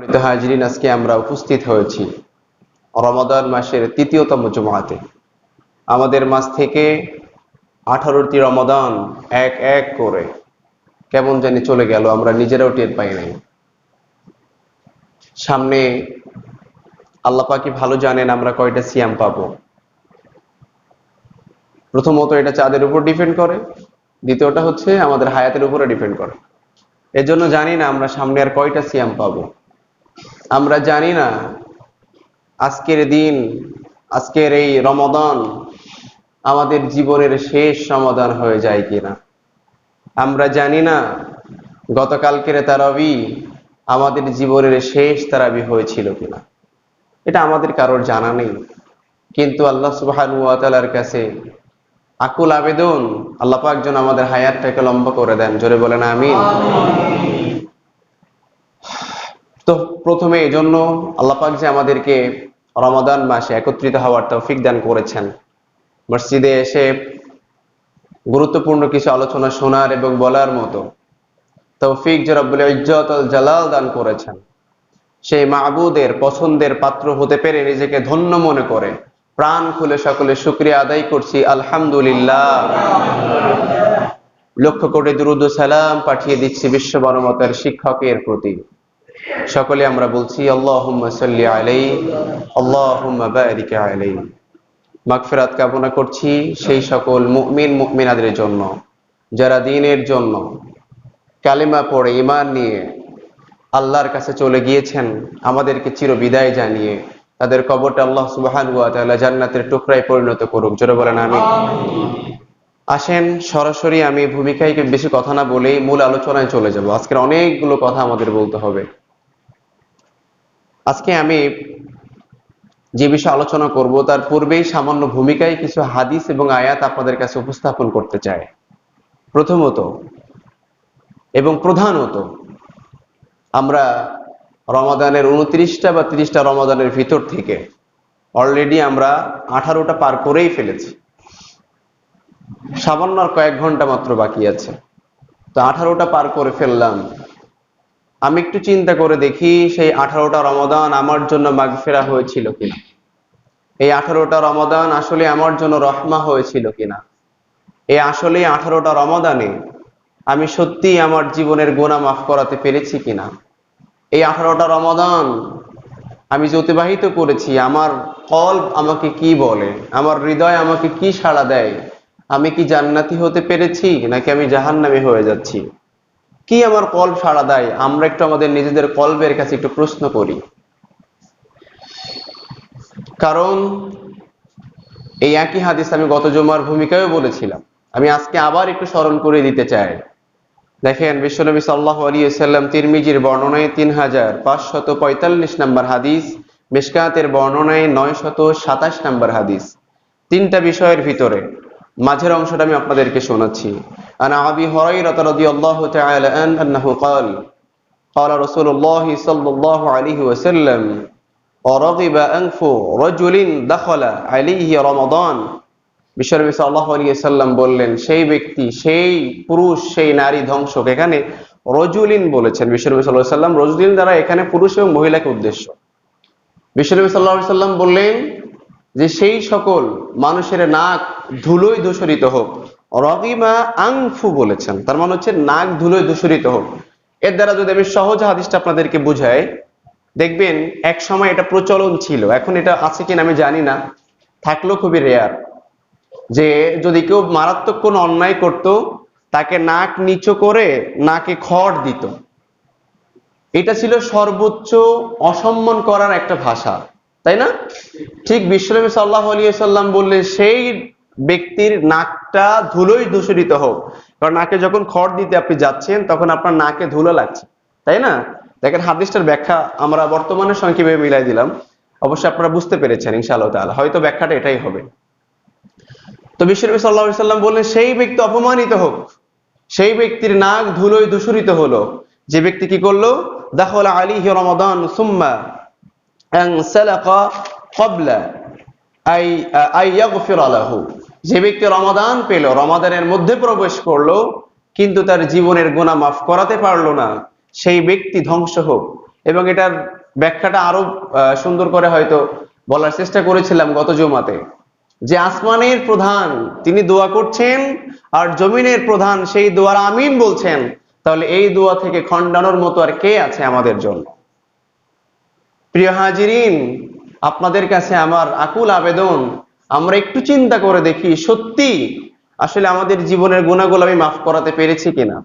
সম্মানিত হাজরিন, আজকে আমরা উপস্থিত হয়েছি রমাদান মাসের তৃতীয়তম জমাতে। আমাদের মাস থেকে আঠারোটি রমাদান এক এক করে কেমন জানি চলে গেল, আমরা নিজেরাও টের পাই নাই। সামনে আল্লাহ পাকি ভালো জানেন আমরা কয়টা সিয়াম পাবো। প্রথমত এটা চাঁদের উপর ডিপেন্ড করে, দ্বিতীয়টা হচ্ছে আমাদের হায়াতের উপরে ডিপেন্ড করে। এজন্য জানি না আমরা সামনে আর কয়টা সিয়াম পাবো। আমরা জানি না আজকের দিন, আজকের এই রমদান আমাদের জীবনের শেষ সমাধান হয়ে যায় কিনা। আমরা জানি না গতকালকের তারাবি আমাদের জীবনের শেষ তারাবি হয়েছিল কিনা। এটা আমাদের কারোর জানা নেই। কিন্তু আল্লাহ সুবাহানুয়াতালার কাছে আকুল আবেদন, আল্লাহ পাক যেন আমাদের হায়াতটাকে লম্বা করে দেন। জোরে বলেন আমিন। তো প্রথমে এই জন্য আল্লাপাক যে আমাদেরকে রমাদান মাসে একত্রিত হওয়ার তৌফিক দান করেছেন। মসজিদে এসে গুরুত্বপূর্ণ কিছু আলোচনা শোনার এবং বলার মতো তৌফিক যে রব্বুল ইজ্জত জালাল দান করেছেন। সেই মাহবুদের পছন্দের পাত্র হতে পেরে নিজেকে ধন্য মনে করে। প্রাণ খুলে সকলে শুক্রিয়া আদায় করছি, আলহামদুলিল্লাহ। লক্ষ কোটি দুরুদ সালাম পাঠিয়ে দিচ্ছি বিশ্ব মানবতার শিক্ষকের প্রতি। সকলে আমরা বলছি আল্লাহুম্মা সাল্লি আলাই আল্লাহুম্মা বারিক আলাই। মাগফিরাত কামনা করছি সেই সকল মুমিন মুমিনাদের জন্য যারা দিনের জন্য কালিমা পড়ে ঈমান নিয়ে আল্লাহর কাছে চলে গিয়েছেন আমাদেরকে চির বিদায় জানিয়ে তাদের কবরটা আল্লাহ সুবহানাহু ওয়া তাআলা জান্নাতের টুকরায় পরিণত করুক। জোরে বলেন আমি আসেন সরাসরি আমি ভূমিকায় বেশি কথা না বলেই মূল আলোচনায় চলে যাব। আজকের অনেকগুলো কথা আমাদের বলতে হবে। আজকে আমি যে বিষয়ে আলোচনা করব, তার পূর্বেই সামান্য ভূমিকায় কিছু হাদিস এবং আয়াত আপনাদের কাছে উপস্থাপন করতে চাই। প্রথমত এবং প্রধানত আমরা রমাদানের উনত্রিশটা বা তিরিশটা রমাদানের ভিতর থেকে অলরেডি আমরা আঠারোটা পার করেই ফেলেছি। সামান্য কয়েক ঘণ্টা মাত্র বাকি আছে। তো আঠারোটা পার করে ফেললাম। আমি একটু চিন্তা করে দেখি সেই আঠারোটা রমাদান আমার জন্য মাগফেরা হয়েছিল কিনা। এই আঠারোটা রমাদান আসলে আমার জন্য রহমা হয়েছিল কিনা। এই আসলে আঠারোটা রমাদানে আমি সত্যি আমার জীবনের গোনা মাফ করাতে পেরেছি কিনা। এই আঠারোটা রমাদান আমি যে অতিবাহিত করেছি, আমার কল্প আমাকে কি বলে, আমার হৃদয় আমাকে কি সাড়া দেয়, আমি কি জান্নাতি হতে পেরেছি, নাকি আমি জাহান্নামী হয়ে যাচ্ছি? কি আমার কল সাড়া দেয়? আমরা একটু আমাদের নিজেদের কল্পের কাছে একটু প্রশ্ন করি। কারণ এই একই হাদিস আমি গত জমার ভূমিকায় বলেছিলাম। আমি আজকে আবার একটু স্মরণ করে দিতে চাই। দেখেন বিশ্বনবী সাল্লাহ আলী সাল্লাম তিরমিজির বর্ণনায় তিন হাজার পাঁচশত পঁয়তাল্লিশ নম্বর হাদিস, মিসকাতের বর্ণনায় নয় শত সাতাশ নম্বর হাদিস। তিনটা বিষয়ের ভিতরে মাঝের অংশটা আমি আপনাদেরকে শোনাচ্ছি আনা আবি হুরায়রা রাদিয়াল্লাহু তাআলা আন আন্নাহু قال قال رسول الله صلى الله عليه وسلم ورغب أنف رجل دخل عليه رمضان বিশ্বনবী সাল্লাল্লাহু আলাইহি সাল্লাম বললেন সেই ব্যক্তি সেই পুরুষ সেই নারী ধ্বংসক এখানে রজুলিন বলেছেন বিশ্বনবী সাল্লাল্লাহু আলাইহি সাল্লাম রজুলিন দ্বারা এখানে পুরুষ এবং মহিলাকে উদ্দেশ্য বিশ্বনবী সাল্লাল্লাহু আলাইহি সাল্লাম বললেন যে সেই সকল মানুষের নাক ধুলোয় দূষরিত হোক। রগিমা আংফু বলেছেন, তার মানে হচ্ছে নাক ধুলোয় দূষরিত হোক। এর দ্বারা যদি আমি সহজ হাদিসটা আপনাদেরকে বুঝাই, দেখবেন এক সময় এটা প্রচলন ছিল, এখন এটা আছে কিনা আমি জানি না থাকলেও খুবই রেয়ার যে যদি কেউ মারাত্মক কোনো অন্যায় করত, তাকে নাক নিচু করে নাকে খড় দিত। এটা ছিল সর্বোচ্চ অসম্মান করার একটা ভাষা। তাই না? ঠিক বিশ্বনবী সাল্লাহ আলী সাল্লাম বললেন, সেই ব্যক্তির নাকটা ধুলোই দূষিত হোক। কারণ নাকে যখন খড় দিতে আপনি যাচ্ছেন, তখন আপনার নাকে ধুলো লাগছে। তাই না? দেখেন হাদিসটার ব্যাখ্যা আমরা বর্তমানের সঙ্গে কীভাবে মিলাই দিলাম। অবশ্যই আপনারা বুঝতে পেরেছেন, ইনশাআল্লাহ তাআলা। হয়তো ব্যাখ্যাটা এটাই হবে। তো বিশ্বনবী সাল্লাহ সাল্লাম বললেন, সেই ব্যক্তি অপমানিত হোক। সেই ব্যক্তির নাক ধুলোয় দূষরিত হলো। যে ব্যক্তি কি করল? দাখলা আলিহি রমাদান, সুম্মা যে ব্যক্তি রমাদান পেল, রমাদানের মধ্যে প্রবেশ করল, কিন্তু তার জীবনের গুনাহ মাফ করাতে পারল না, সেই ব্যক্তি ধ্বংস হোক। এবং এটার ব্যাখ্যাটা আরও সুন্দর করে হয়তো বলার চেষ্টা করেছিলাম গত জমাতে। যে আসমানের প্রধান, তিনি দোয়া করছেন, আর জমিনের প্রধান সেই দোয়ার আমিন বলছেন, তাহলে এই দোয়া থেকে খণ্ডানোর মতো আর কে আছে আমাদের জন্য? প্রিয় হাজিরিন, আপনাদের কাছে আমার আকুল আবেদন। আমরা একটু চিন্তা করে দেখি, সত্যি আসলে আমাদের জীবনের গুণাগুলো আমি মাফ করাতে পেরেছি কিনা?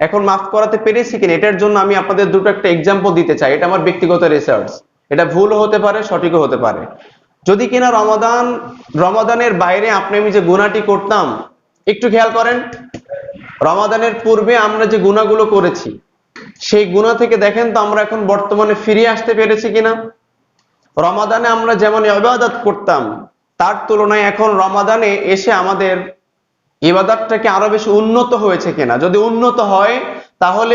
এখন মাফ করাতে পেরেছি কিনা? এটার জন্য আমি আপনাদের দুটো একটা এক্সাম্পল দিতে চাই। এটা আমার ব্যক্তিগত রিসার্চ এটা ভুল হতে পারে, সঠিকও হতে পারে। যদি কিনা রমাদান, রমাদানের বাইরে আপনি আমি যে গুণাটি করতাম, একটু খেয়াল করেন। রমাদানের পূর্বে আমরা যে গুণাগুলো করেছি সেই গুণা থেকে দেখেন তো আমরা এখন বর্তমানে ফিরে আসতে পেরেছি কিনা? রমাদানে আমরা যেমন ইবাদত করতাম, তার তুলনায় এখন রমাদানে এসে আমাদের ইবাদতটাকে আরও বেশি উন্নত হয়েছে কিনা? যদি উন্নত হয়, তাহলে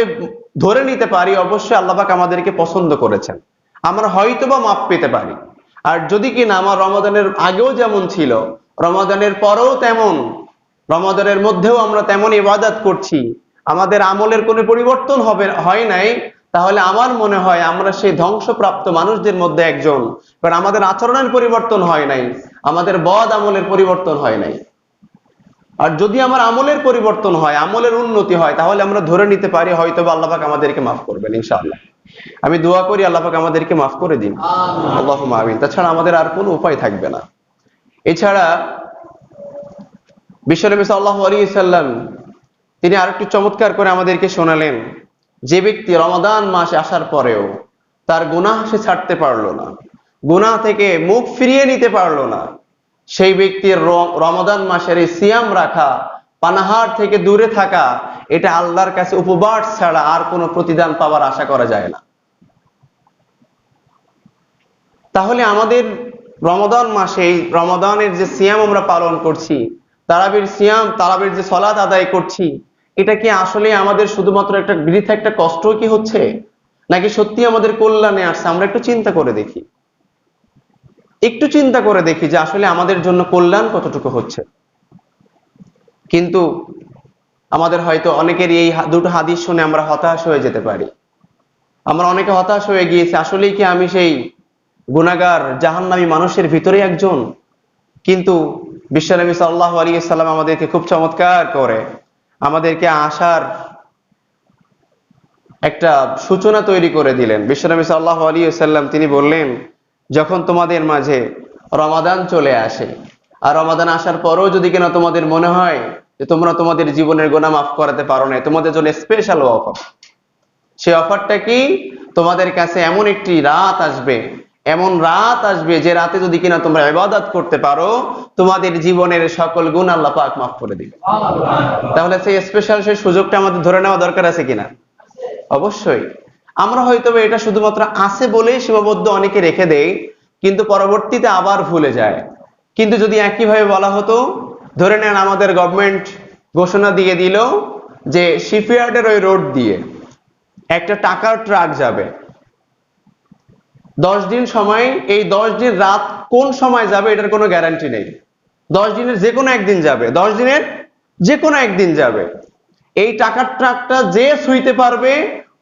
ধরে নিতে পারি, অবশ্যই আল্লাপাক আমাদেরকে পছন্দ করেছেন। আমরা হয়তোবা মাপ পেতে পারি। আর যদি কিনা আমার রমাদানের আগেও যেমন ছিল, রমাদানের পরেও তেমন, রমাদানের মধ্যেও আমরা তেমন ইবাদত করছি আমাদের আমলের কোনো পরিবর্তন হবে হয় নাই তাহলে আমার মনে হয় আমরা সেই ধ্বংসপ্রাপ্ত মানুষদের মধ্যে একজন। কারণ আমাদের আচরণের পরিবর্তন হয় নাই আমাদের বদ আমলের পরিবর্তন হয় নাই। আর যদি আমার আমলের পরিবর্তন হয় আমলের উন্নতি হয় তাহলে আমরা ধরে নিতে পারি হয়তো বা আল্লাহাক আমাদেরকে মাফ করবেন ইনশাআল্লাহ। আমি দোয়া করি আল্লাহাক আমাদেরকে মাফ করে দিন। আল্লাহ আমিন। তাছাড়া আমাদের আর কোনো উপায় থাকবে না। এছাড়া বিশ্বনবী সাল্লাহ আলী সাল্লাম তিনি আরেকটু চমৎকার করে আমাদেরকে শোনালেন, যে ব্যক্তি রমাদান মাসে আসার পরেও তার গুনাহ সে ছাড়তে পারল না, গুনাহ থেকে মুখ ফিরিয়ে নিতে পারল না, সেই ব্যক্তির রমাদান মাসের এই সিয়াম রাখা, পানাহার থেকে দূরে থাকা, এটা আল্লাহর কাছে উপবাস ছাড়া আর কোনো প্রতিদান পাওয়ার আশা করা যায় না। তাহলে আমাদের রমাদান মাসে রমাদানের যে সিয়াম আমরা পালন করছি, তারাবির সিয়াম, তারাবির যে সলাৎ আদায় করছি এটা কি আসলে আমাদের শুধুমাত্র একটা বৃথা একটা কষ্ট কি হচ্ছে? নাকি সত্যি আমাদের কল্যাণে আসছে? আমরা একটু চিন্তা করে দেখি। একটু চিন্তা করে দেখি যে আসলে আমাদের জন্য কল্যাণ কতটুকু হচ্ছে। কিন্তু আমাদের হয়তো অনেকের এই দুটো হাদিস শুনে আমরা হতাশ হয়ে যেতে পারি। আমরা অনেকে হতাশ হয়ে গিয়েছি, আসলেই কি আমি সেই গুনাগার জাহান্নামী মানুষের ভিতরে একজন? কিন্তু বিশ্বনবী সাল্লাহ আলী সাল্লাম আমাদেরকে খুব চমৎকার করে আমাদেরকে আসার একটা সূচনা তৈরি করে দিলেন। বিশ্বনবী সাল্লাহ আলী সাল্লাম তিনি বললেন, যখন তোমাদের মাঝে রমাদান চলে আসে, আর রমাদান আসার পরেও যদি কিনা তোমাদের মনে হয় যে তোমরা তোমাদের জীবনের গোনা মাফ করাতে পারো না, তোমাদের জন্য স্পেশাল অফার সেই অফারটা কি? তোমাদের কাছে এমন একটি রাত আসবে এমন রাত আসবে যে রাতে যদি কিনা তোমরা ইবাদত করতে পারো, তোমাদের জীবনের সকল গুণ আল্লাহ পাক মাফ করে দিবে। তাহলে সেই স্পেশাল সেই সুযোগটা আমাদের ধরে নেওয়া দরকার আছে কিনা? অবশ্যই। আমরা হয়তো এটা শুধুমাত্র আছে বলেই সীমাবদ্ধ অনেকে রেখে দেয় কিন্তু পরবর্তীতে আবার ভুলে যায়। কিন্তু যদি একইভাবে বলা হতো, ধরে নেন আমাদের গভর্নমেন্ট ঘোষণা দিয়ে দিল যে শিপইয়ার্ডের ওই রোড দিয়ে একটা টাকার ট্রাক যাবে। দশ দিন সময়, এই দশ দিন রাত কোন সময় যাবে এটার কোনো গ্যারান্টি নেই। দশ দিনের যে কোনো একদিন যাবে, দশ দিনের যে কোনো একদিন যাবে। এই টাকার ট্রাকটা যে ছুঁইতে পারবে,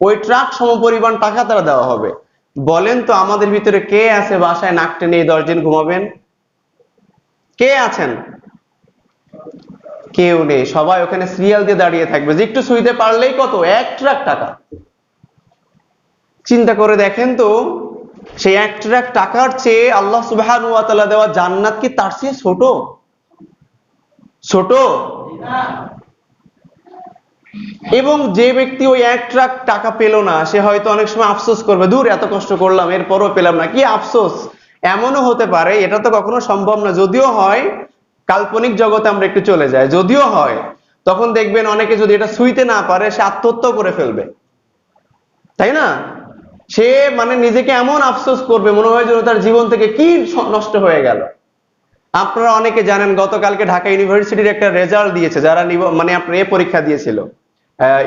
ওই ট্রাক সমপরিমাণ টাকা তারা দেওয়া হবে। বলেন তো আমাদের ভিতরে কে আছে বাসায় নাক টেনে এই দশ দিন ঘুমাবেন? কে আছেন? কেউ নেই। সবাই ওখানে সিরিয়াল দিয়ে দাঁড়িয়ে থাকবে যে একটু ছুঁইতে পারলেই কত? এক ট্রাক টাকা। চিন্তা করে দেখেন তো সেই এক ট্রাক টাকার চেয়ে আল্লাহ সুবহান ওয়া দেওয়া জান্নাত কি তার চেয়ে ছোট? ছোট? এবং যে ব্যক্তি ওই এক ট্রাক টাকা পেল না, সে হয়তো অনেক সময় আফসোস করবে, দূর, এত কষ্ট করলাম, এরপরও পেলাম না। কি আফসোস? এমনও হতে পারে, এটা তো কখনো সম্ভব না। যদিও হয়, কাল্পনিক জগতে আমরা একটু চলে যাই, যদিও হয়, তখন দেখবেন অনেকে যদি এটা ছুঁইতে না পারে, সে আত্মহত্যা করে ফেলবে। তাই না? সে মানে নিজেকে এমন আফসোস করবে, মনে হয় যেন তার জীবন থেকে কি নষ্ট হয়ে গেল। আপনারা অনেকে জানেন, গতকালকে ঢাকা ইউনিভার্সিটির একটা রেজাল্ট দিয়েছে, যারা মানে আপনার এ পরীক্ষা দিয়েছিল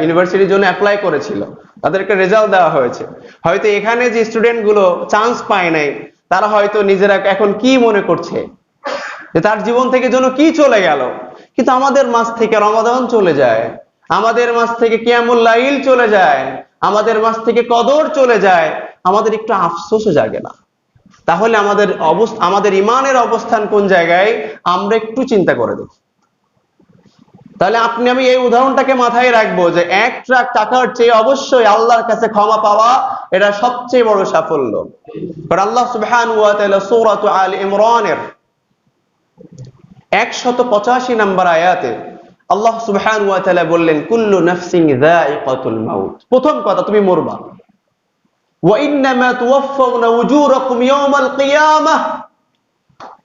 ইউনিভার্সিটির জন্য অ্যাপ্লাই করেছিল তাদের একটা রেজাল্ট দেওয়া হয়েছে। হয়তো এখানে যে স্টুডেন্টগুলো চান্স পায় নাই, তারা হয়তো নিজেরা এখন কি মনে করছে? যে তার জীবন থেকে যেন কি চলে গেল? কিন্তু আমাদের মাঝ থেকে রমাদান চলে যায়, আমাদের মাঝ থেকে কিয়ামুল লাইল চলে যায় আমাদের মাঝ থেকে কদর চলে যায়, আমাদের একটু আফসোসও জাগে না। তাহলে আমাদের অবস্থা, আমাদের ইমানের অবস্থান কোন জায়গায়? আমরা একটু চিন্তা করে দেখি। তাহলে আপনি, আমি এই উদাহরণটাকে মাথায় রাখব যে এক ট্রাক টাকার চেয়ে অবশ্যই আল্লাহর কাছে ক্ষমা পাওয়া, এটা সবচেয়ে বড় সাফল্য। আল্লাহ সুবহান আল ইমরানের 185 নম্বর আয়াতে আল্লাহ সুবহান ওয়া তাআলা বললেন, কুল্লু নাফসিন যায়িকাতুল মাউত। প্রথম কথা, তুমি মরবা। ওয়া ইন্নামা তুওয়াফাউনা উজুরাকুম ইয়াওমাল কিয়ামাহ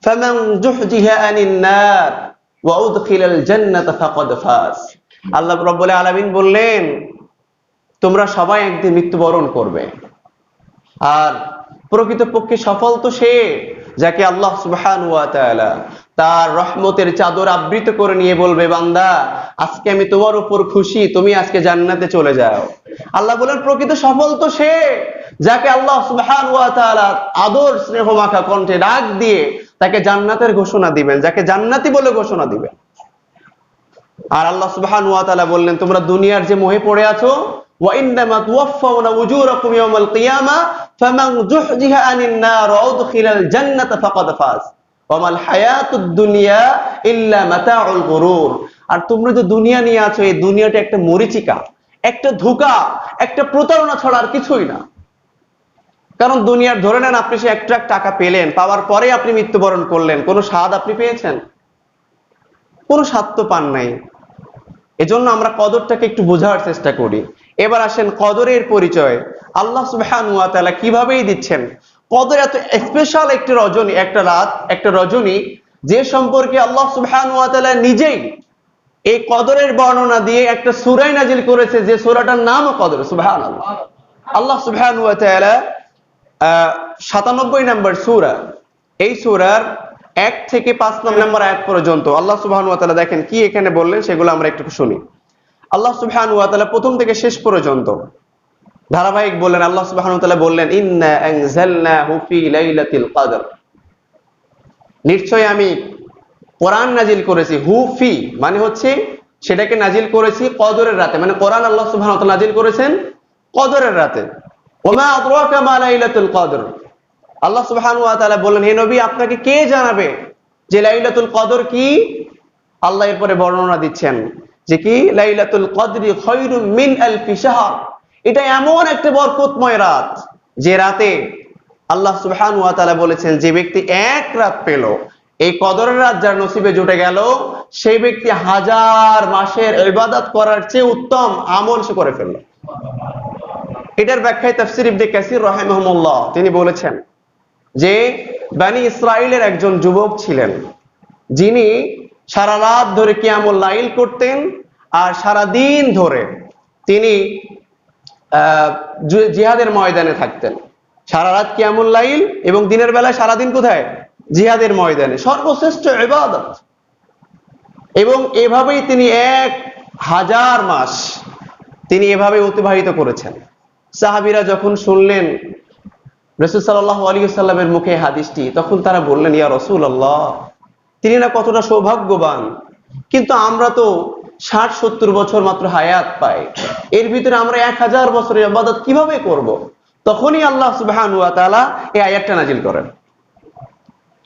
ফামান জুহজিহা আনিন নার, ওয়া উদখিলাল ফাকাদ ফাজ। আল্লাহ রাব্বুল আলামিন বললেন, তোমরা সবাই একদিন মৃত্যুবরণ করবে। আর প্রকৃতপক্ষে সফল তো সে যাকে আল্লাহ সুবহান ওয়া তাআলা তার রহমতের চাদর আবৃত করে নিয়ে বলবে, বান্দা, আজকে আমি তোমার উপর খুশি, তুমি আজকে জান্নাতে চলে যাও। আল্লাহ বলেন, প্রকৃত সফল তো সে, যাকে আল্লাহ আদর, স্নেহ, মাখা কণ্ঠে ডাক দিয়ে তাকে জান্নাতের ঘোষণা দিবেন, যাকে জান্নাতি বলে ঘোষণা দিবেন। আর আল্লাহ সুবহান ওয়া তাআলা বললেন, তোমরা দুনিয়ার যে মোহে পড়ে আছো, ওয়া ওয়া মাল হায়াতুদ দুনিয়া ইল্লা মাতাউল গুরুর। আর তোমরা যে দুনিয়া নিয়ে আছো, এই দুনিয়াটা একটা মরিচিকা, একটা ধোঁকা, একটা প্রতারণা ছাড়া আর কিছুই না। কারণ দুনিয়ার ধরে নেন, আপনি সে এক ট্রাক টাকা পেলেন, পাওয়ার পরে আপনি মৃত্যুবরণ করলেন। কোনো স্বাদ আপনি পেয়েছেন? কোনো স্বাদ তো পান নাই। এজন্য আমরা কদরটাকে একটু বোঝার চেষ্টা করি। এবার আসেন কদরের পরিচয়। আল্লাহ সুবহান ওয়া তাআলা কিভাবেই দিচ্ছেন? কদর এত স্পেশাল একটা রজনী, একটা রাত, একটা রজনী, যে সম্পর্কে আল্লাহ সুবহান নিজেই এই কদরের বর্ণনা দিয়ে একটা সূরাই নাজিল করেছে, যে সূরাটার নামও কদর, সুবহানাল্লাহ। আল্লাহ সুবহান ওয়া সাতানব্বই নম্বর সুরা, এই সুরার এক থেকে পাঁচ নম্বর আয়াত পর্যন্ত আল্লাহ সুবহান দেখেন কি এখানে বললেন, সেগুলো আমরা একটু শুনি। আল্লাহ সুবহান প্রথম থেকে শেষ পর্যন্ত ধারাবাহিক বললেন, আল্লাহ তাআলা বললেন নিশ্চয় আমি কোরআন নাজিল করেছি, হু ফি মানে হচ্ছে সেটাকে নাজিল করেছি কদরের রাতে। মানে কোরআন আল্লাহ তাআলা নাজিল করেছেন কদরের রাতে। কদর। আল্লাহ হে নবী, আপনাকে কে জানাবে যে লাইলাতুল কদর কি? আল্লাহ এরপরে বর্ণনা দিচ্ছেন যে কি? লাইলাতুল কদরি খায়রুম মিন আলফি শাহর। এটা এমন একটা বরকতময় রাত যে রাতে আল্লাহ তাআলা বলেছেন, যে ব্যক্তি এক রাত পেল, এই কদরের রাত যার নসিবে জুটে গেল, সেই ব্যক্তি হাজার মাসের ইবাদত করার চেয়ে উত্তম আমল সে করে ফেলল। এটার ব্যাখ্যায় তাফসির ইবনে কাসির রাহিমাহুল্লাহ তিনি বলেছেন যে, বানি ইসরায়েলের একজন যুবক ছিলেন, যিনি সারা রাত ধরে কিয়ামুল লাইল করতেন আর সারা দিন ধরে তিনি জিহাদের ময়দানে থাকতেন। সারা রাত কিয়ামুল লাইল এবং দিনের বেলায় সারাদিন কোথায়? জিহাদের ময়দানে। সর্বশ্রেষ্ঠ ইবাদত। এবং এভাবেই তিনি এক হাজার মাস তিনি এভাবে অতিবাহিত করেছেন। সাহাবিরা যখন শুনলেন রসুল সাল্লাহ আলী সাল্লামের মুখে হাদিসটি, তখন তারা বললেন, ইয়া রসুল আল্লাহ তিনি না কতটা সৌভাগ্যবান। কিন্তু আমরা তো ষাট, সত্তর বছর মাত্র হায়াত পাই এর ভিতরে আমরা এক হাজার বছরের আবাদত কীভাবে করব। তখনই আল্লাহ সুবাহান তাআলা এই আয়াতটা নাজিল করেন।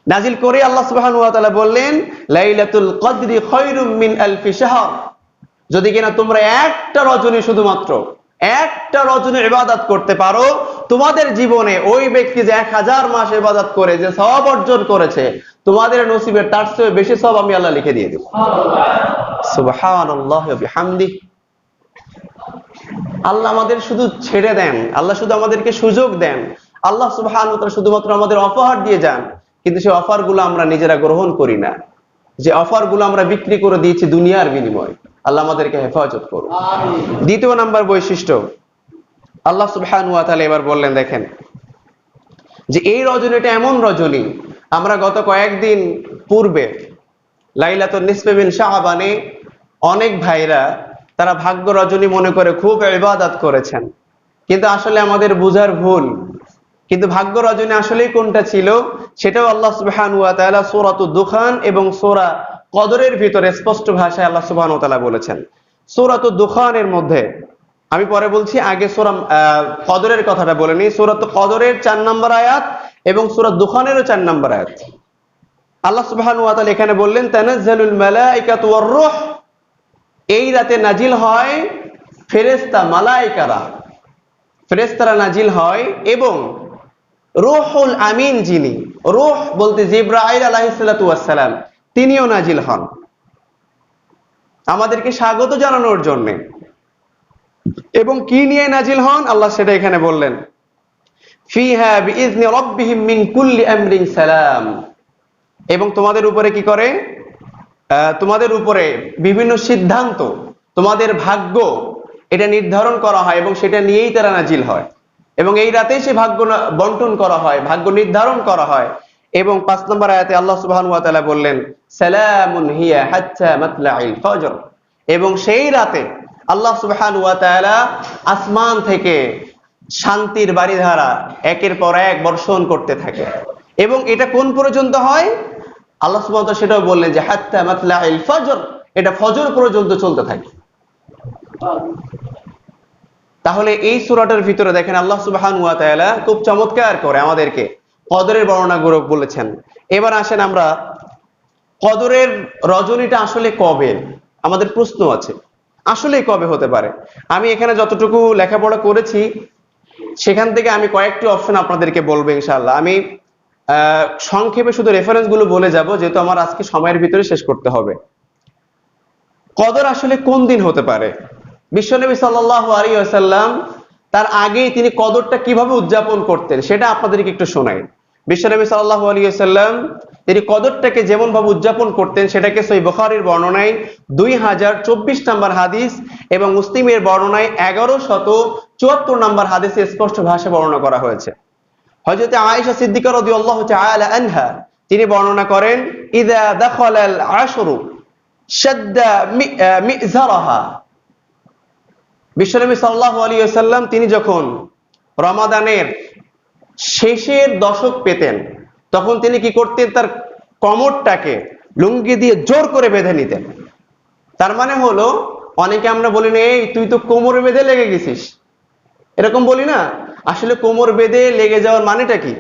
নাজিল করে আল্লাহ সুবহান বললেন, লাইলাতুল কদরি খায়রুম মিন আলফি শাহর। যদি কিনা তোমরা একটা রজনী শুধুমাত্র, একটা রজনী ইবাদত করতে পারো তোমাদের জীবনে ওই ব্যক্তি যে এক হাজার মাস ইবাদত করে যে সওয়াব অর্জন করেছে তোমাদের নসিবের তার চেয়ে বেশি সব আমি আল্লাহ লিখে দিয়ে দেব। আল্লাহ আমাদের শুধু ছেড়ে দেন আল্লাহ শুধু আমাদেরকে সুযোগ দেন। আল্লাহ সুবহান শুধুমাত্র আমাদের অফার দিয়ে যান কিন্তু সেই অফারগুলো আমরা নিজেরা গ্রহণ করি না। যে অফারগুলো আমরা বিক্রি করে দিয়েছি দুনিয়ার বিনিময় আল্লাহ আমাদেরকে হেফাজত করুন। দ্বিতীয় নাম্বার বৈশিষ্ট্য আল্লাহ সুবহান ওয়া এবার বললেন, দেখেন, যে এই রজনীটা এমন রজনী, আমরা গত কয়েকদিন পূর্বে লাইলাতুন নিসফে মিন শাহবানে অনেক ভাইরা তারা ভাগ্য রজনী মনে করে খুব ইবাদত করেছেন। কিন্তু আসলে আমাদের বুঝার ভুল। কিন্তু ভাগ্য রজনী আসলেই কোনটা ছিল? সেটাও আল্লাহ সুবহান ওয়া তাআলা সূরাতুদ দুখান এবং সূরা কদরের ভিতরে স্পষ্ট ভাষায় আল্লাহ সুবহান ওয়া তাআলা বলেছেন। সূরাতুদ দুখানের মধ্যে আমি পরে বলছি, আগে সোরা কদরের কথাটা বলে নিই। সুরাত কদরের চার নম্বর আয়াত এবং সুরাত দুখানেরও চার নম্বর আয়াত। আল্লাহ সুবহানাহু ওয়া এখানে বললেন, তানাজ্জালুল মালাইকাতু ওয়ার রূহ। এই রাতে নাজিল হয় ফেরেশতা, মালাইকারা। ফেরেশতারা নাজিল হয় এবং রূহুল আমিন যিনি, রূহ বলতে জিব্রাইল আলাইহিস সালাতু ওয়াস সালাম তিনিও নাজিল হন। আমাদেরকে স্বাগত জানানোর জন্য। এবং কি নিয়ে নাজিল হন? আল্লাহ সেটা এখানে বললেন। এবং তোমাদের উপরে কি করে? তোমাদের উপরে বিভিন্ন সিদ্ধান্ত, তোমাদের ভাগ্য, এটা নির্ধারণ করা হয় এবং সেটা নিয়েই তারা নাজিল হয়। এবং এই রাতেই সে ভাগ্য বন্টন করা হয়, ভাগ্য নির্ধারণ করা হয়। এবং পাঁচ নম্বর আয়াতে আল্লাহ তাআলা বললেন, সালামুন হিয়া হাত্তা এবং সেই রাতে আল্লাহ তাআলা আসমান থেকে শান্তির বাড়িধারা একের পর এক বর্ষণ করতে থাকে। এবং এটা কোন পর্যন্ত হয়? আল্লাহ তাআলা সেটাও বললেন যে, হাত্তা মাতলাইল ফজর এটা ফজর পর্যন্ত চলতে থাকে। তাহলে এই সূরাটার ভিতরে দেখেন আল্লাহ সুবহানাহু ওয়া তাআলা খুব চমৎকার করে আমাদেরকে কদরের বর্ণনা করে বলেছেন। এবার আসেন আমরা, কদরের রজনীটা আসলে কবে? আমাদের প্রশ্ন আছে। আসলে কবে হতে পারে? আমি এখানে যতটুকু লেখাপড়া করেছি, সেখান থেকে আমি কয়েকটি অপশন আপনাদেরকে বলব ইনশাআল্লাহ। আমি সংক্ষেপে শুধু রেফারেন্সগুলো বলে যাব, যেহেতু আমার আজকে সময়ের ভিতরে শেষ করতে হবে। কদর আসলে কোন দিন হতে পারে? বিশ্বনবী সাল্লাহ আলী তার আগেই তিনি কদরটা কীভাবে উদযাপন করতেন, সেটা আপনাদেরকে একটু শোনাই। বিশ্বনবী সাল্লাহ আলী আসাল্লাম তিনি কদরটাকে যেমন ভাবে উদযাপন করতেন সেটাকে সই বখারির বর্ণনায় দুই হাজার চব্বিশ নম্বর হাদিস এবং মুসলিমের বর্ণনায় এগারো শত চুয়াত্তর নম্বর হাদিসে স্পষ্ট ভাষায় বর্ণনা করা হয়েছে। হযরত আয়েশা সিদ্দিকা রাদিয়াল্লাহু তাআলা আনহা তিনি বর্ণনা করেন আশরু শাদ্দা মি- আহ, মিযরাহা বিশ্বনবী সাল্লাল্লাহু আলাইহি ওয়াসাল্লাম তিনি যখন রমাদানের শেষের দশক পেতেন তখন তিনি কি করতেন? তার কমরটাকে লুঙ্গি দিয়ে জোর করে বেঁধে নিতেন। তার মানে হলো, অনেকে আমরা বলি না, এই, তুই তো কোমর বেঁধে লেগে গেছিস। এরকম বলি না। আসলে কোমর বেঁধে লেগে যাওয়ার মানেটা কি?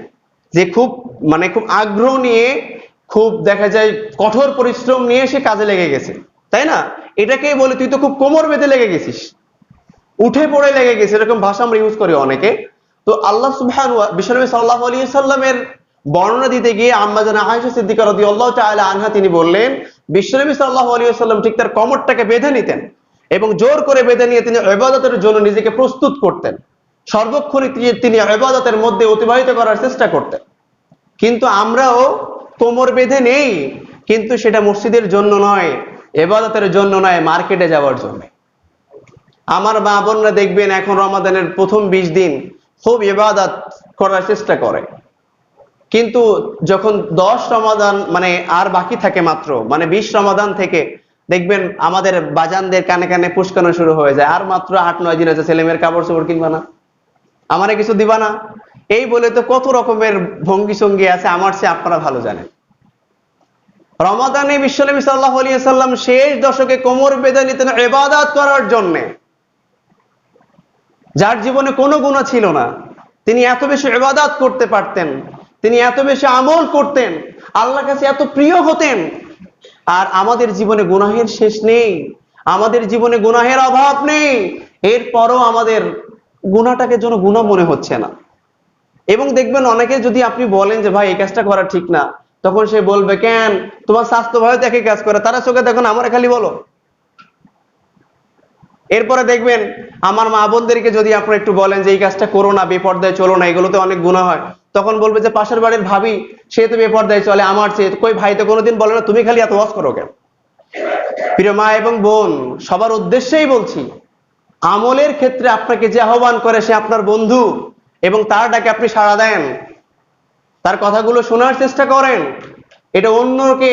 যে খুব মানে খুব আগ্রহ নিয়ে, খুব দেখা যায় কঠোর পরিশ্রম নিয়ে সে কাজে লেগে গেছে। তাই না? এটাকেই বলে, তুই তো খুব কোমর বেঁধে লেগে গেছিস। উঠে পড়ে লেগে গেছে, এরকম ভাষা আমরা ইউজ করি অনেকে। তো আল্লাহ সুবহান বিশ্বনবী সাল্লাল্লাহু আলাইহি সাল্লামের বর্ণনা দিতে গিয়ে আম্মা জানা আয়েশা সিদ্দিকা রাদিয়াল্লাহু তাআলা আনহা তিনি বললেন বিশ্বনবী সাল্লাল্লাহু আলাইহি সাল্লাম ঠিক তার কমরটাকে বেঁধে নিতেন এবং জোর করে বেঁধে নিয়ে তিনি ইবাদতের জন্য নিজেকে প্রস্তুত করতেন। সর্বক্ষণ তিনি ইবাদতের মধ্যে অতিবাহিত করার চেষ্টা করতেন। কিন্তু আমরাও কোমর বেঁধে নেই, কিন্তু সেটা মসজিদের জন্য নয় এবাদতের জন্য নয়, মার্কেটে যাওয়ার জন্য। আমার মা বোনরা দেখবেন এখন রমাদানের প্রথম বিশ দিন খুব এবাদত করার চেষ্টা করে। কিন্তু যখন দশ রমাদান মানে আর বাকি থাকে মাত্র মানে বিশ রমাদান থেকে, দেখবেন আমাদের বাজানদের কানে কানে পুষ্কানো শুরু হয়ে যায়, আর মাত্র আট, নয় দিন আছে ছেলেমেয়ের কাপড় চোপড় কিনবা না। আমারে কিছু দিবা না। এই বলে তো কত রকমের ভঙ্গি সঙ্গী আছে, আমার চেয়ে আপনারা ভালো জানেন। রমাদানে বিশ্বনবী সাল্লাহ আলিয়া সাল্লাম শেষ দশকে কোমর বেঁধে নিতেন এবাদাত করার জন্যে। যার জীবনে কোনো গুণা ছিল না। তিনি এত বেশি এবাদাত করতে পারতেন। তিনি এত বেশি আমল করতেন, আল্লাহর কাছে এত প্রিয় হতেন। আর আমাদের জীবনে গুনাহের শেষ নেই, আমাদের জীবনে গুনাহের অভাব নেই, এরপরও আমাদের গুনাটাকে যেন গুণা মনে হচ্ছে না। এবং দেখবেন অনেকে যদি আপনি বলেন যে, ভাই, এই কাজটা করা ঠিক না। তখন সে বলবে, কেন? তোমার স্বাস্থ্য ভাই দেখে কাজ করে। তারা চোখে দেখুন আমার খালি বলো। এরপরে দেখবেন, আমার মা বোনদেরকে যদি আপনারা একটু বলেন যে, এই কাজটা করো না, বেপর্দায় চলো না, এগুলোতে অনেক গুণা হয়। তখন বলবে যে পাশের বাড়ির ভাবি, সে তো বেপর্দায় চলে, আমার চেয়ে কই ভাই, তো কোনোদিন বলে না, তুমি খালি এত ওয়াজ করো কেন? প্রিয় মা এবং বোন, সবার উদ্দেশ্যেই বলছি, আমলের ক্ষেত্রে আপনাকে যে আহ্বান করে সে আপনার বন্ধু এবং তার ডাকে আপনি সাড়া দেন, তার কথাগুলো শোনার চেষ্টা করেন, এটা অন্যকে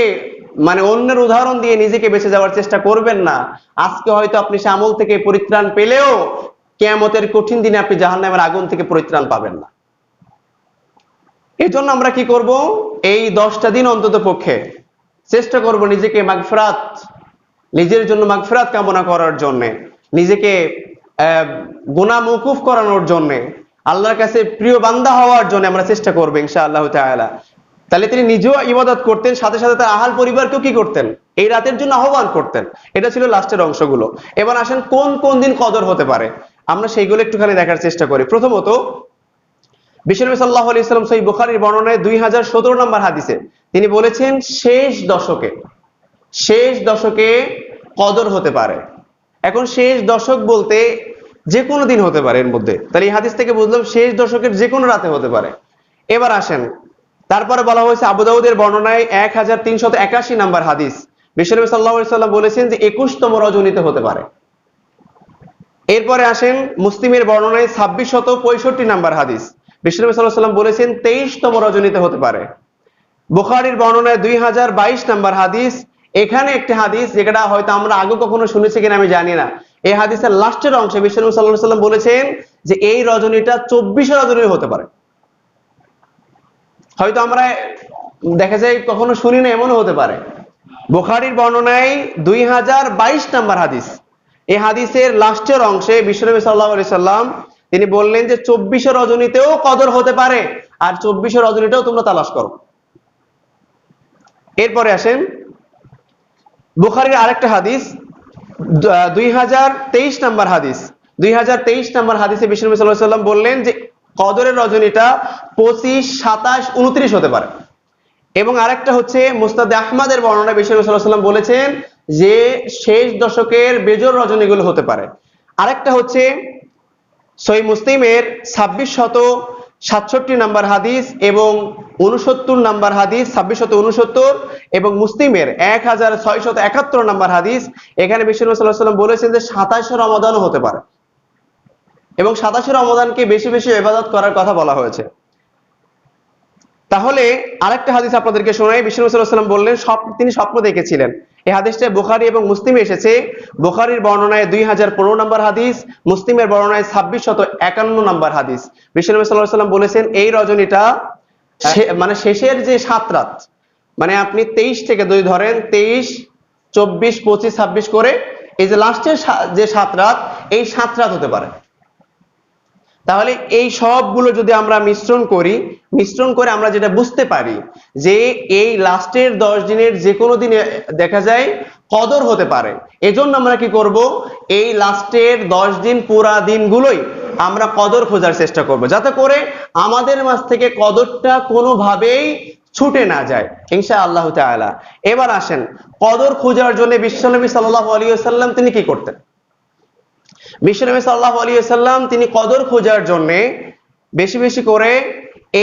মানে অন্যের উদাহরণ দিয়ে নিজেকে বেঁচে যাওয়ার চেষ্টা করবেন না। আজকে হয়তো আপনি সে আমল থেকে পরিত্রাণ পেলেও, কেয়ামতের কঠিন দিনে আপনি জাহান্নামের আগুন থেকে পরিত্রাণ পাবেন না। এই জন্য আমরা কি করব? এই দশটা দিন অন্তত পক্ষে চেষ্টা করব নিজেকে মাগফরাত, নিজের জন্য মাগফরাত কামনা করার জন্য, নিজেকে গুণা মৌকুফ করানোর জন্য, আল্লাহর কাছে প্রিয় বান্দা হওয়ার জন্য আমরা চেষ্টা করব ইনশা আল্লাহ তাআলা। তাহলে তিনি নিজেও ইবাদত করতেন, সাথে সাথে তার আহাল পরিবারকেও কি করতেন? এই রাতের জন্য আহ্বান করতেন। এটা ছিল লাস্টের অংশগুলো। এবার আসেন কোন কোন দিন কদর হতে পারে? আমরা সেইগুলো একটুখানি দেখার চেষ্টা করি। প্রথমত বিশ্বনবী সাল্লাহ আলি ইসলাম সই বুখারির বর্ণনায় দুই হাজার সতেরো নম্বর হাদিসে তিনি বলেছেন, শেষ দশকে শেষ দশকে কদর হতে পারে। এখন শেষ দশক বলতে যে কোনো দিন হতে পারে এর মধ্যে। তাহলে এই হাদিস থেকে বুঝলাম শেষ দশকের যে কোনো রাতে হতে পারে। এবার আসেন, তারপরে বলা হয়েছে আবুদাউদের বর্ণনায় এক হাজার তিনশত একাশি নাম্বার হাদিস। বিশ্বনবী সাল্লাহ সাল্লাম বলেছেন যে একুশতম রজনীতে হতে পারে। এরপরে আসেন মুসলিমের বর্ণনায় ছাব্বিশ শত পঁয়ষট্টি নাম্বার হাদিস। বিশ্বনবী সাল্লাহ সাল্লাম বলেছেন, তেইশতম রজনীতে হতে পারে। বুখারির বর্ণনায় দুই হাজার বাইশ নাম্বার হাদিস, এখানে একটি হাদিস যেটা হয়তো আমরা আগে কখনো শুনেছি কিনা আমি জানি না। এই হাদিসের লাস্টের অংশে বিশ্বনবী সাল্লাহ সাল্লাম বলেছেন যে এই রজনীটা চব্বিশে রজনী হতে পারে। হয়তো আমরা দেখা যায় কখনো শুনি না, এমনও হতে পারে। বুখারির বর্ণনায় দুই হাজার বাইশ নাম্বার হাদিস, এই হাদিসের লাস্টের অংশে বিশ্বনবী সাল্লাহ সাল্লাম তিনি বললেন যে চব্বিশে রজনীতেও কদর হতে পারে, আর চব্বিশে রজনীতেও তোমরা তালাশ করো। এরপরে আসেন, বুখারির আরেকটা হাদিস দুই হাজার তেইশ নাম্বার হাদিস। দুই হাজার তেইশ নাম্বার হাদিসে বিষ্ণু সাল্লাম বললেন যে কদরের রজনীটা পঁচিশ, সাতাশ, উনত্রিশ হতে পারে। এবং আরেকটা হচ্ছে মুস্তাদ আহমদের বর্ণনা বিষ্ণু সাল্লাম বলেছেন যে শেষ দশকের বেজর রজনীগুলো হতে পারে। আরেকটা হচ্ছে সই মুসলিমের ছাব্বিশ শত সাতষট্টি নাম্বার হাদিস এবং উনসত্তর নাম্বার হাদিস ছাব্বিশ শত উনসত্তর এবং মুসলিমের এক হাজার ছয় শত একাত্তর নাম্বার হাদিস। এখানে বিষ্ণু সাল্লাহ সাল্লাম বলেছেন যে সাতাশে রমাদানও হতে পারে। এবং সাতাশে রমাদানকে বেশি বেশি ইবাদত করার কথা বলা হয়েছে। তাহলে আরেকটা হাদিস আপনাদেরকে শোনাই। বিষ্ণু সাল্লাম বললেন সব তিনি স্বপ্ন দেখেছিলেন। এই হাদিসটা বুখারি এবং মুসলিমে এসেছে। বুখারির বর্ণনায় দুই হাজার পনেরো নম্বর হাদিস মুসলিমের বর্ণনায় ছাব্বিশ শত একান্ন নম্বর হাদিস। বিষ্ণু সাল্লাহ সাল্লাম বলেছেন এই রজনীটা মানে শেষের যে সাত রাত মানে আপনি তেইশ থেকে দুই ধরেন তেইশ চব্বিশ পঁচিশ ছাব্বিশ করে এই যে লাস্টের যে সাত রাত এই সাত রাত হতে পারে। তাহলে এই সবগুলো যদি আমরা মিশ্রণ করি, মিশ্রণ করে আমরা যেটা বুঝতে পারি যে এই লাস্টের দশ দিনের যে কোনো দিনে দেখা যায় কদর হতে পারে। এজন্য আমরা কি করব? এই লাস্টের দশ দিন পুরা দিনগুলোই আমরা কদর খোঁজার চেষ্টা করব। যাতে করে আমাদের মাঝ থেকে কদরটা কোনোভাবেই ছুটে না যায় ইনশা আল্লাহ তাআলা। এবার আসেন, কদর খোঁজার জন্য বিশ্বনবী সাল্লাহ আলাইহি সাল্লাম তিনি কি করতেন? বিশ্বনবী সাল্লাহ আলী সাল্লাম তিনি কদর খোঁজার জন্য বেশি বেশি করে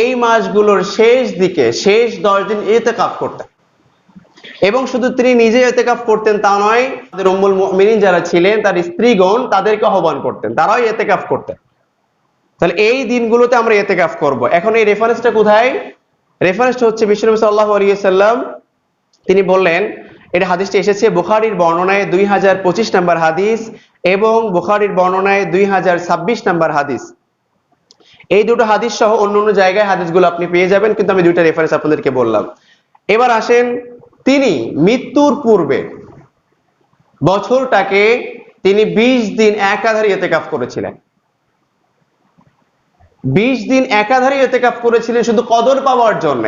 এই মাসগুলোর শেষ দিকে, শেষ দশ দিন এতেকাফ করতেন। এবং শুধু তিনি নিজে এতেকাফ করতেন তা নয় উম্মুল মিনিন যারা ছিলেন, তার স্ত্রীগণ তাদেরকে আহ্বান করতেন, তারাও এতেকাফ করতেন। তাহলে এই দিনগুলোতে আমরা এতেকাফ করব। এখন এই রেফারেন্সটা কোথায়? রেফারেন্সটা হচ্ছে বিশ্বনবী সাল্লাহ আলী সাল্লাম তিনি বললেন, এটা হাদিসটা এসেছে বুখারির বর্ণনায় দুই হাজার পঁচিশ নাম্বার হাদিস এবং বুখারির বর্ণনায় দুই হাজার ছাব্বিশ নাম্বার হাদিস। এই দুটো হাদিস সহ অন্য অন্য জায়গায় হাদিসগুলো আপনি পেয়ে যাবেন, কিন্তু আমি দুইটা রেফারেন্স আপনাদেরকে বললাম। এবার আসেন তিনি মৃত্যুর পূর্বে বছরটাকে তিনি ২০ দিন একাধারে এতেকাফ করেছিলেন। ২০ দিন একাধারে এতেকাফ করেছিলেন শুধু কদর পাওয়ার জন্য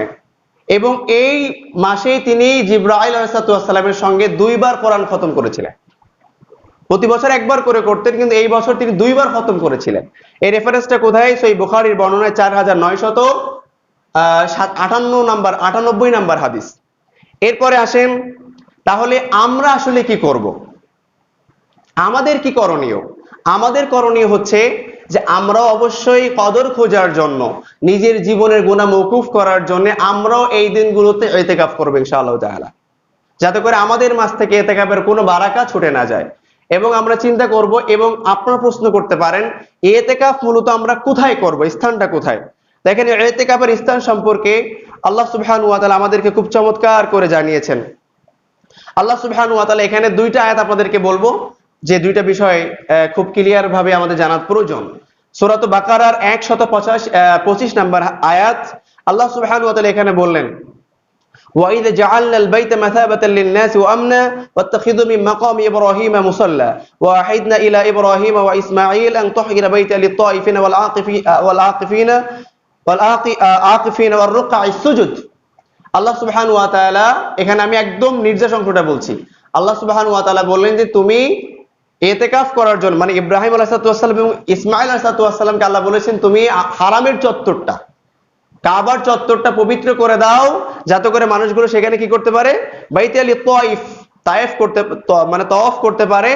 এবং এই মাসেই তিনি জিব্রাইল আলাইসালামের সঙ্গে দুইবার কোরআন খতম করেছিলেন। প্রতি বছর একবার করে করতেন, কিন্তু এই বছর তিনি দুইবার খতম করেছিলেন। এই রেফারেন্সটা কোথায়? সেই বুখারির বর্ণনায় চার হাজার নয় শত আটান্ন নাম্বার, আটানব্বই নাম্বার হাদিস। এরপরে আসেন, তাহলে আমরা আসলে কি করব? আমাদের কি করণীয়? আমাদের করণীয় হচ্ছে যে আমরা অবশ্যই কদর খোঁজার জন্য, নিজের জীবনের গুণা মৌকুফ করার জন্য আমরাও এই দিনগুলোতে এতেকাফ করব ইনশাআল্লাহ যাতে করে আমাদের মাছ থেকে এতেকাফের কোনো বারাকা ছুটে না যায়। এবং আমরা চিন্তা করব এবং আপনারা প্রশ্ন করতে পারেন, এতেকাফ মূলত আমরা কোথায় করব, স্থানটা কোথায়? দেখেন, এতেকাফের স্থান সম্পর্কে আল্লাহ সুবহানাহু ওয়া তাআলা আমাদেরকে খুব চমৎকার করে জানিয়েছেন। আল্লাহ সুবহানাহু ওয়া তাআলা এখানে দুইটা আয়াত আপনাদেরকে বলব, যে দুইটা বিষয় খুব ক্লিয়ার ভাবে আমাদের জানার প্রয়োজন। সুরাত বাকারার একশত পঁচাশ পঁচিশ নাম্বার আয়াত, আল্লাহ সুবহান এখানে বললেন وإذا جعلنا البيت مثابة للناس وأمنا واتخذوا من مقام إبراهيم مصلى وأعدنا إلى إبراهيم وإسماعيل أن طهر بيت للطائفين والعاقفين والعاقفين والعاقفين والركع السجد আল্লাহ সুবহান ওয়া তাআলা এখানে আমি একদম নির্দেশ অংশটা বলছি আল্লাহ সুবহান ওয়া তাআলা বললেন যে তুমি এতেকাফ করার জন্য মানে ইব্রাহিম আলাইহিসসালাম এবং ইসমাইল আলাইহিসসালামকে আল্লাহ বলেছেন তুমি হারামের চত্বরটা কাবার চত্বরটা পবিত্র করে দাও, যাতে করে মানুষগুলো সেখানে কি করতে পারে? বাইতে আলী তয়ফ তায়েফ করতে মানে তওয়াফ করতে পারে,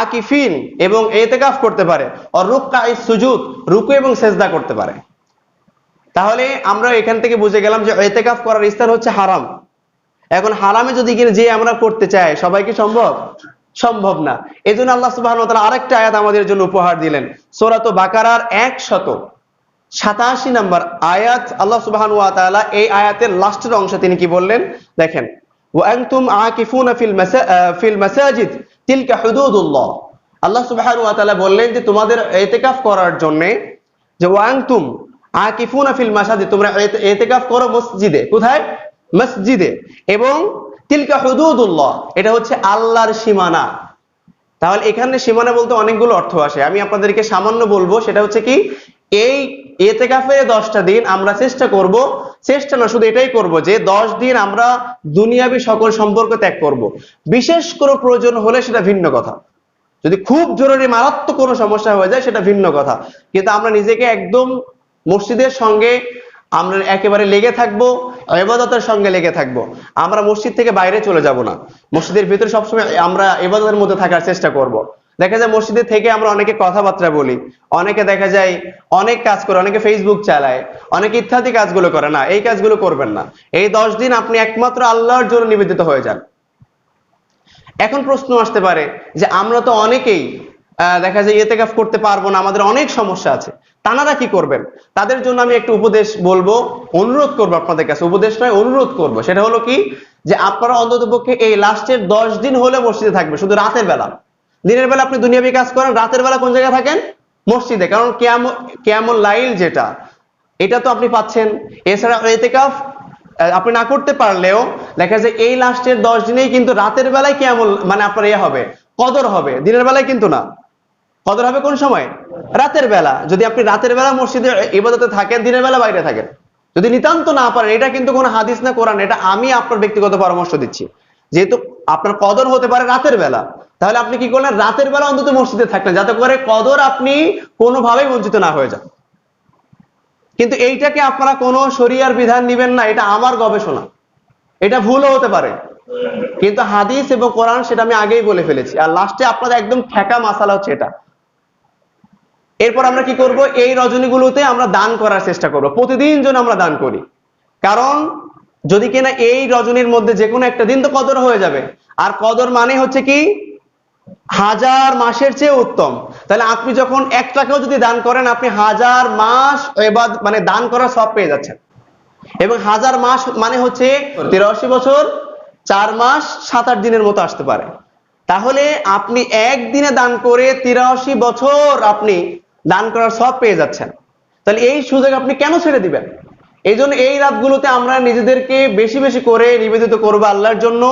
আকিফিন এবং এতেকাফ করতে পারে। আর রুক্কা সুজুদ, রুকু এবং সেজদা করতে পারে। তাহলে আমরা এখান থেকে বুঝে গেলাম যে এতেকাফ করার স্থান হচ্ছে হারাম। এখন হারামে যদি কিনা যে আমরা করতে চাই, সবাই কি সম্ভব? সম্ভব না। এই জন্য আল্লাহ সুবাহ আরেকটা আয়াত আমাদের জন্য উপহার দিলেন। সোরাত বাকারার একশত। সাতাশি নাম্বার আয়াত, আল্লাহ সুবহান ওয়া তাআলা এই আয়াতের লাস্টের অংশে তিনি কি বললেন? দেখেন ওয়ান্তুম আকিফুনা ফিল ফিল তিলকা হুদুদুল্লাহ। আল্লাহ সুবহান ওয়া তাআলা বললেন যে, তোমাদের ইতিকাফ করার যে আকিফুনা ফিল তোমরা ইতিকাফ করো মসজিদে। কোথায়? মসজিদে। এবং তিলকা হুদুদুল্লাহ, এটা হচ্ছে আল্লাহর সীমানা। তাহলে এখানে সীমানা বলতে অনেকগুলো অর্থ আসে। আমি আপনাদেরকে সামান্য বলব, সেটা হচ্ছে কি? এই এতেকাফে দশটা দিন আমরা চেষ্টা করব, চেষ্টা না, শুধু এটাই করব যে দশ দিন আমরা দুনিয়াবি সকল সম্পর্ক ত্যাগ করব। বিশেষ কোনো প্রয়োজন হলে সেটা ভিন্ন কথা। যদি খুব জরুরি মারাত্মক কোনো সমস্যা হয়ে যায়, সেটা ভিন্ন কথা। কিন্তু আমরা নিজেকে একদম মসজিদের সঙ্গে আমরা একেবারে লেগে থাকব, এবাদতের সঙ্গে লেগে থাকব। আমরা মসজিদ থেকে বাইরে চলে যাব না। মসজিদের ভিতরে সবসময় আমরা এবাদতের মধ্যে থাকার চেষ্টা করব। দেখা যায় মসজিদে থেকে আমরা অনেকে কথাবার্তা বলি, অনেকে দেখা যায় অনেক কাজ করে, অনেকে ফেসবুক চালায়, অনেকে ইত্যাদি কাজগুলো করে না, এই কাজগুলো করবেন না। এই দশ দিন আপনি একমাত্র আল্লাহর জন্য নিবেদিত হয়ে যান। এখন প্রশ্ন আসতে পারে যে আমরা তো অনেকেই দেখা যায় ইয়েতেকাফ করতে পারব না, আমাদের অনেক সমস্যা আছে। তানারা কি করবেন? তাদের জন্য আমি একটু উপদেশ বলব, অনুরোধ করব আপনাদের কাছে, উপদেশ নয়, অনুরোধ করব। সেটা হলো কি? যে আপনারা অন্তত পক্ষে এই লাস্টের দশ দিন হলে মসজিদে থাকবে শুধু রাতের বেলা। দিনের বেলা আপনি দুনিয়াবি কাজ করেন, রাতের বেলা কোন জায়গায় থাকেন? মসজিদে। কারণ কেমন কেমন লাইল যেটা, এটা তো আপনি পাচ্ছেন। এছাড়া এতেকাফ আপনি না করতে পারলেও দেখা যায় এই লাস্টের দশ দিনেই কিন্তু রাতের বেলায় কেমন মানে আপনার ইয়ে হবে, কদর হবে। দিনের বেলায় কিন্তু না। কদর হবে কোন সময়? রাতের বেলা। যদি আপনি রাতের বেলা মসজিদে ইবাদতে থাকেন, দিনের বেলা বাইরে থাকেন। যদি নিতান্ত না পারেন, এটা কিন্তু কোনো হাদিস না কোরআন, এটা আমি আপনার ব্যক্তিগত পরামর্শ দিচ্ছি। যেহেতু আপনার কদর হতে পারে রাতের বেলা, তাহলে আপনি কি করলেন? রাতের বেলা অন্তত মসজিদে থাকলেন, যাতে করে কদর আপনি কোনোভাবেই বঞ্চিত না হয়ে যান। কিন্তু এইটাকে আপনারা কোনো শরিয়ার বিধান নিবেন না, এটা আমার গবেষণা। এটা ভুলও হতে পারে। কিন্তু হাদিস এবং কোরআন সেটা আমি আগেই বলে ফেলেছি। আর লাস্টে আপনাদের একদম ঠেকা মাসালা হচ্ছে এটা। এরপর আমরা কি করব? এই রজনীগুলোতে আমরা দান করার চেষ্টা করব। প্রতিদিন যেন আমরা দান করি। কারণ যদি কিনা এই রজনীর মধ্যে যে কোনো একটা দিন তো কদর হয়ে যাবে। আর কদর মানে হচ্ছে কি? হাজার মাসের চেয়ে উত্তম। তাহলে আপনি যখন এক টাকাও যদি দান করেন, আপনি হাজার মাস এবার মানে দান করার সব পেয়ে যাচ্ছেন। এবং হাজার মাস মানে হচ্ছে তিরাশি বছর, চার মাস সাত আট দিনের মতো আসতে পারে। তাহলে আপনি একদিনে দান করে তিরাশি বছর আপনি দান করার সব পেয়ে যাচ্ছেন। তাহলে এই সুযোগ আপনি কেন ছেড়ে দিবেন? এই জন্য এই রাতগুলোতে আমরা নিজেদেরকে বেশি বেশি করে নিবেদিত করব আল্লাহর জন্য,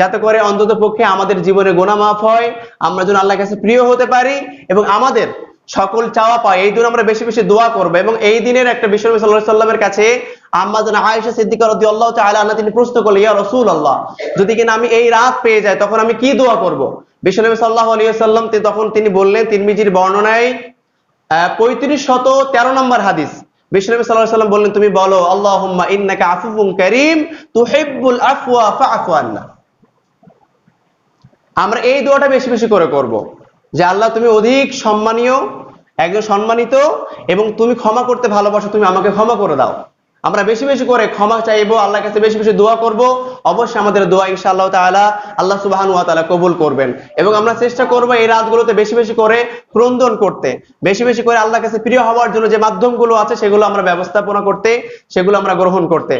যাতে করে অন্তত পক্ষে আমাদের জীবনে গোনা মাফ হয়, আমরা যেন আল্লাহর কাছে প্রিয় হতে পারি এবং আমাদের সকল চাওয়া পাই এই জন্য আমরা বেশি বেশি দোয়া করব এবং এই দিনের একটা বিশ্ব সাল্লাহ সাল্লামের কাছে, আম্মা যেন আয়েশা সিদ্দিকা রদি আল্লাহ তাআলা আনহা, তিনি প্রশ্ন করলেন, ইয়া রসুল আল্লাহ যদি কিনা আমি এই রাত পেয়ে যাই, তখন আমি কি দোয়া করব? বিশ্বনবী সাল্লাল্লাহু আলাইহি সাল্লাম তখন তিনি বললেন, তিরমিজির বর্ণনায় পঁয়ত্রিশ শত তেরো নম্বর হাদিস। আলাইহি সাল্লাম বললেন, তুমি বলো আফুফুন কারীম আমরা এই দোয়াটা বেশি বেশি করে করব যে, আল্লাহ, তুমি অধিক সম্মানীয়, একজন সম্মানিত এবং তুমি ক্ষমা করতে ভালোবাসো, তুমি আমাকে ক্ষমা করে দাও। আমরা বেশি বেশি করে ক্ষমা চাইব, আল্লাহর কাছে বেশি বেশি দোয়া করব। অবশ্যই আমাদের দোয়া ইনশাআল্লাহ তাআলা আল্লাহ সুবহান ওয়া কবুল করবেন। এবং আমরা চেষ্টা করব এই রাতগুলোতে বেশি বেশি করে ক্রন্দন করতে। বেশি বেশি করে আল্লাহর কাছে প্রিয় হওয়ার জন্য যে মাধ্যমগুলো আছে, সেগুলো আমরা ব্যবস্থাপনা করতে, সেগুলো আমরা গ্রহণ করতে।